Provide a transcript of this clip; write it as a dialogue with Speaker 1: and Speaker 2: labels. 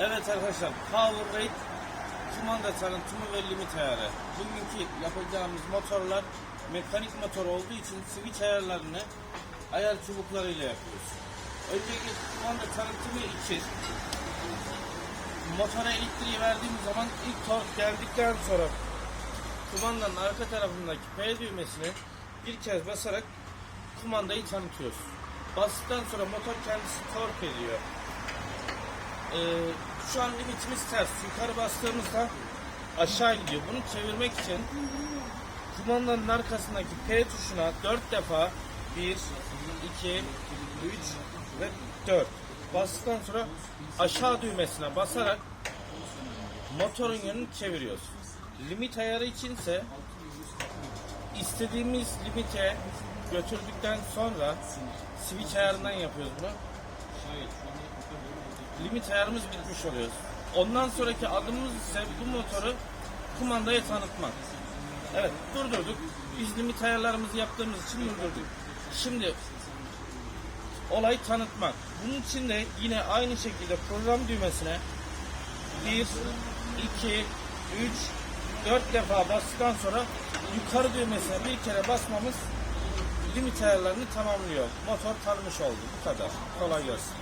Speaker 1: Evet arkadaşlar Power Rate kumanda tanıtımı ve limit ayarı. Bugünkü yapacağımız motorlar mekanik motor olduğu için switch ayarlarını ayar çubuklarıyla yapıyoruz. Öncelikle kumanda tanıtımı için motora elektriği verdiğimiz zaman ilk tork geldikten sonra kumandanın arka tarafındaki P düğmesini bir kez basarak kumandayı tanıtıyoruz. Bastıktan sonra motor kendisi tork ediyor. Ee, şu an limitimiz ters. Yukarı bastığımızda aşağı gidiyor. Bunu çevirmek için kumandanın arkasındaki P tuşuna 4 defa 1, 2, 3 ve 4 bastıktan sonra aşağı düğmesine basarak motorun yönünü çeviriyoruz. Limit ayarı içinse istediğimiz limite götürdükten sonra switch ayarından yapıyoruz bunu limit ayarımız bitmiş oluyor. Ondan sonraki adımımız ise bu motoru kumandaya tanıtmak. Evet durdurduk. Biz limit ayarlarımızı yaptığımız için durdurduk. Şimdi olay tanıtmak. Bunun için de yine aynı şekilde program düğmesine 1, 2, 3, 4 defa bastıktan sonra yukarı düğmesine bir kere basmamız limit ayarlarını tamamlıyor. Motor tanımış oldu. Bu kadar. Kolay gelsin.